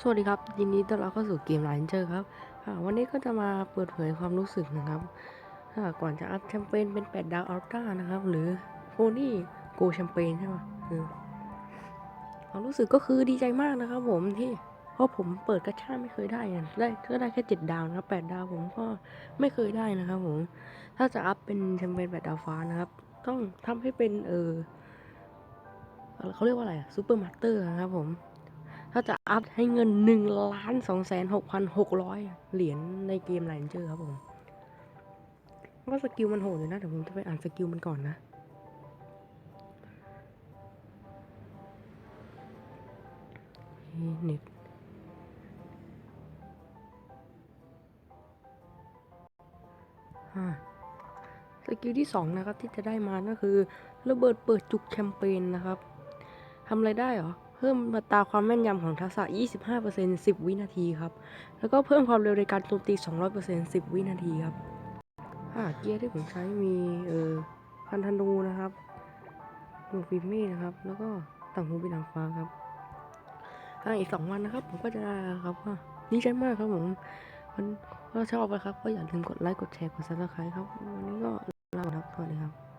สวัสดีครับ ยินดีต้อนรับเข้าสู่เกมไลน์เจอร์ครับวันนี้ก็จะมาเปิดเผยความรู้สึกนะครับก่อนจะอัพแชมเปญเป็น 8 ดาวอัลต้านะครับ หรือโฟนี่โกแชมเปญใช่ไหมคือความรู้สึกก็คือดีใจมากนะครับ ผมที่เพราะผมเปิดกระชาไม่เคยได้ได้ก็ได้แค่ 7 ดาวนะครับ8ดาวผมก็ไม่เคยได้นะครับ ผม ถ้าจะอัพเป็นแชมเปญ8ดาวฟ้านะครับ ต้องทำให้เป็นเออเขาเรียกว่าอะไรซูเปอร์มาสเตอร์นะครับผม ถ้าจะอัพให้เงิน1นึ่งล้านสองแสนหกพันหกร้อยเหรียญในเกมไลน์เจอครับผมว่าสกิลมันโหดเลยนะเดี๋ยวผมจะไปอ่านสกิลมันก่อนนะเน็ตสกิลที่สองนะครับที่จะได้มาก็คือระเบิดเปิดจุกแคมเปญนะครับทำอะไรได้หรอ เพิ่มอัตราความแม่นยำของทักษะ 25% 10 วินาทีครับ แล้วก็เพิ่มความเร็วในการโจมตี 200% 10 วินาทีครับอ่าเกียร์ที่ผมใช้มีเอ่อพันธนูนะครับลูกฟิมีนะครับ แล้วก็ต่างหูปีนางฟ้าครับอ่าอีก2วันนะครับ ผมก็จะได้ครับว่าดีใจมากครับผมมันก็ชอบไปครับ ก็อย่าลืมกดไลค์ กดแชร์ กดซับสไครต์ครับ วันนี้ก็ลาไปครับ สวัสดีครับ